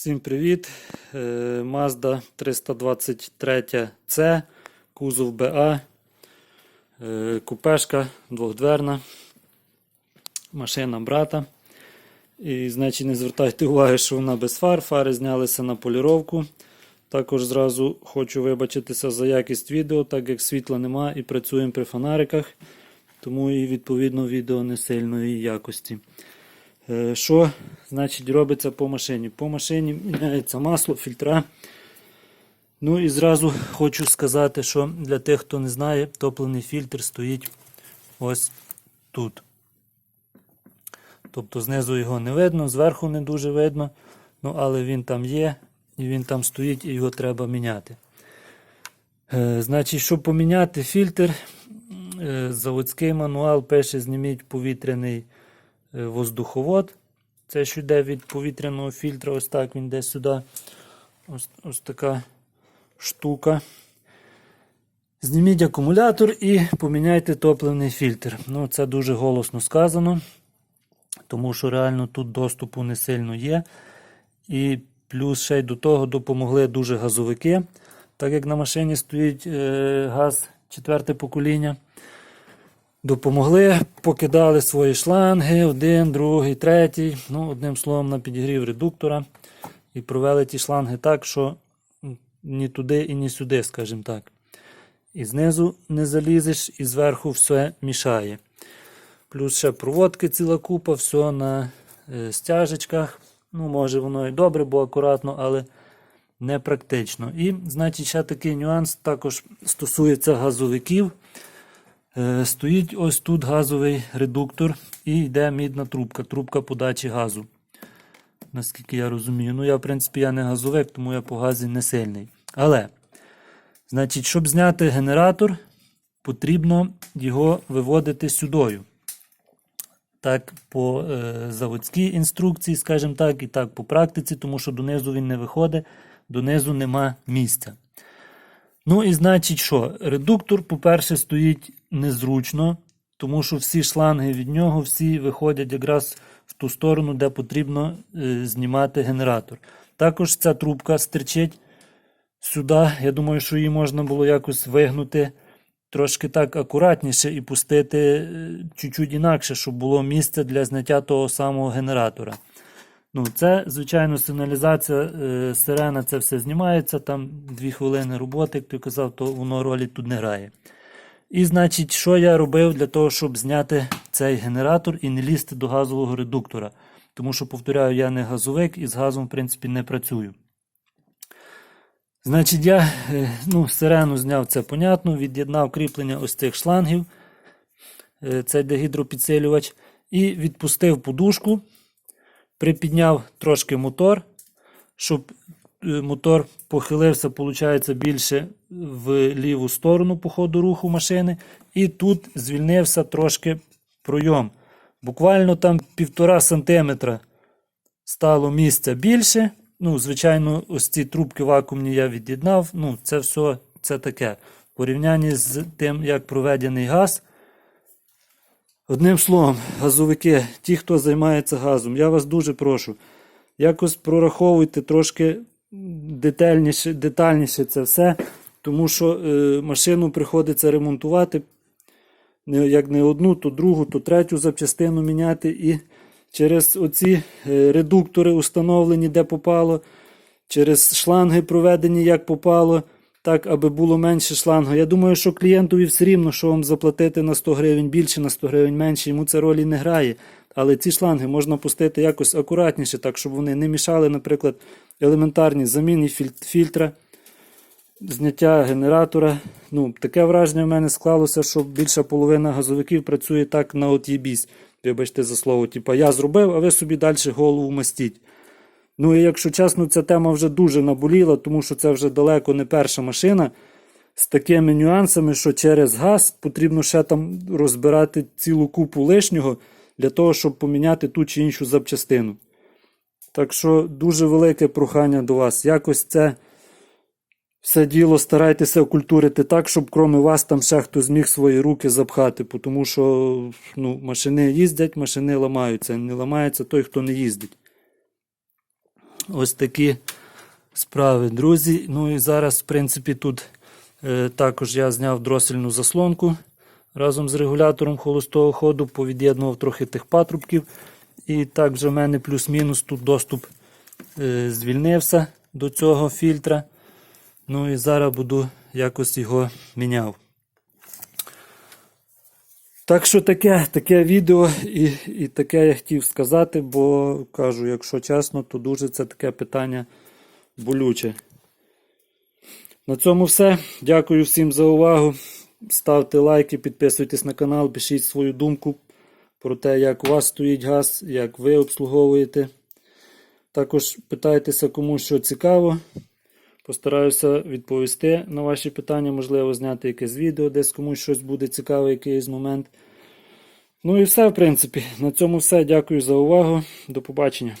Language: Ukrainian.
Всім привіт! Е, Mazda 323C, кузов БА, е, купешка двохдверна, машина брата. І, значить, не звертайте уваги, що вона без фар. Фари знялися на поліровку. Також зразу хочу вибачитися за якість відео, так як світла нема і працюємо при фонариках, тому і відповідно відео не сильної якості. Е, Що значить робиться по машині? По машині міняється масло, фільтра. Ну і зразу хочу сказати, що для тих, хто не знає, топливний фільтр стоїть ось тут. Тобто знизу його не видно, зверху не дуже видно, ну але він там є, і він там стоїть, і його треба міняти. Е, Значить, щоб поміняти фільтр, е, заводський мануал пише: зніміть повітряний воздуховод. Це що йде від повітряного фільтра, ось так він йде сюди. Ось, ось така штука. Зніміть акумулятор і поміняйте топливний фільтр. Ну, Це дуже голосно сказано, тому що реально тут доступу не сильно є. І плюс ще й до того допомогли дуже газовики. Так як на машині стоїть е, газ четверте покоління. Допомогли, покидали свої шланги, один, другий, третій. Ну, одним словом, на підігрів редуктора. І провели ті шланги так, що ні туди і ні сюди, скажімо так. І знизу не залізеш, і зверху все мішає. Плюс ще проводки ціла купа, все на е, стяжечках. Ну, може, воно і добре, бо акуратно, але не практично. І, значить, ще такий нюанс також стосується газовиків. Е, Стоїть ось тут газовий редуктор і йде мідна трубка, трубка подачі газу. Наскільки я розумію. Ну, я, в принципі, я не газовик, тому я по газі не сильний. Але, значить, щоб зняти генератор, потрібно його виводити сюдою. Так, по е, заводській інструкції, скажімо так, і так по практиці, тому що донизу він не виходить, донизу нема місця. Ну і значить, що редуктор, по-перше, стоїть незручно, тому що всі шланги від нього всі виходять якраз в ту сторону, де потрібно е, знімати генератор. Також ця трубка стерчить сюди. Я думаю, що її можна було якось вигнути трошки так акуратніше і пустити е, чуть-чуть інакше, щоб було місце для зняття того самого генератора. Ну, Це, звичайно, сигналізація, е, сирена, це все знімається, там 2 хвилини роботи, як ти казав, то воно ролі тут не грає. І, значить, що я робив для того, щоб зняти цей генератор і не лізти до газового редуктора. Тому що, повторяю, я не газовик і з газом, в принципі, не працюю. Значить, я е, ну, сирену зняв це понятно, від'єднав кріплення ось цих шлангів. Е, Це де гідропідсилювач. І відпустив подушку, припідняв трошки мотор, щоб е, мотор похилився, виходить, більше в ліву сторону по ходу руху машини. І тут звільнився трошки пройом. Буквально там півтора сантиметра стало місця більше. Ну, звичайно, ось ці трубки вакуумні я від'єднав. Ну, це все це таке. В порівнянні з тим, як проведений газ. Одним словом, газовики, ті, хто займається газом, я вас дуже прошу. Якось прораховуйте трошки детальніше, детальніше це все, тому що е, машину приходиться ремонтувати. Як не одну, то другу, то третю запчастину міняти. І через оці е, редуктори установлені, де попало, через шланги проведені, як попало, так, аби було менше шлангу. Я думаю, що клієнтові все рівно, що вам заплатити на 100 гривень більше, на 100 гривень менше, йому це ролі не грає. Але ці шланги можна пустити якось акуратніше, так, щоб вони не мішали, наприклад, елементарні заміни фільтра, зняття генератора. Ну, Таке враження в мене склалося, що більша половина газовиків працює так на от'єбісь. Вибачте за слово, типа я зробив, а ви собі далі голову мастіть. Ну і якщо чесно, ця тема вже дуже наболіла, тому що це вже далеко не перша машина з такими нюансами, що через газ потрібно ще там розбирати цілу купу лишнього для того, щоб поміняти ту чи іншу запчастину. Так що дуже велике прохання до вас. Якось це все діло старайтеся окультурити так, щоб крім вас там ще хто зміг свої руки запхати. Тому що ну, машини їздять, машини ламаються. Не ламається той, хто не їздить. Ось такі справи, друзі. Ну і зараз, в принципі, тут е, також я зняв дросельну заслонку разом з регулятором холостого ходу, повід'єднував трохи тих патрубків. І так вже в мене плюс-мінус тут доступ е, звільнився до цього фільтра. Ну і зараз буду якось його міняв. Так що таке, таке відео і, і таке я хотів сказати, бо кажу, якщо чесно, то дуже це таке питання болюче. На цьому все. Дякую всім за увагу. Ставте лайки, підписуйтесь на канал, пишіть свою думку про те, як у вас стоїть газ, як ви обслуговуєте. Також питайтеся, кому що цікаво. Постараюся відповісти на ваші питання, можливо, зняти якесь відео, десь комусь щось буде цікаве, якийсь момент. Ну і все, в принципі. На цьому все. Дякую за увагу. До побачення.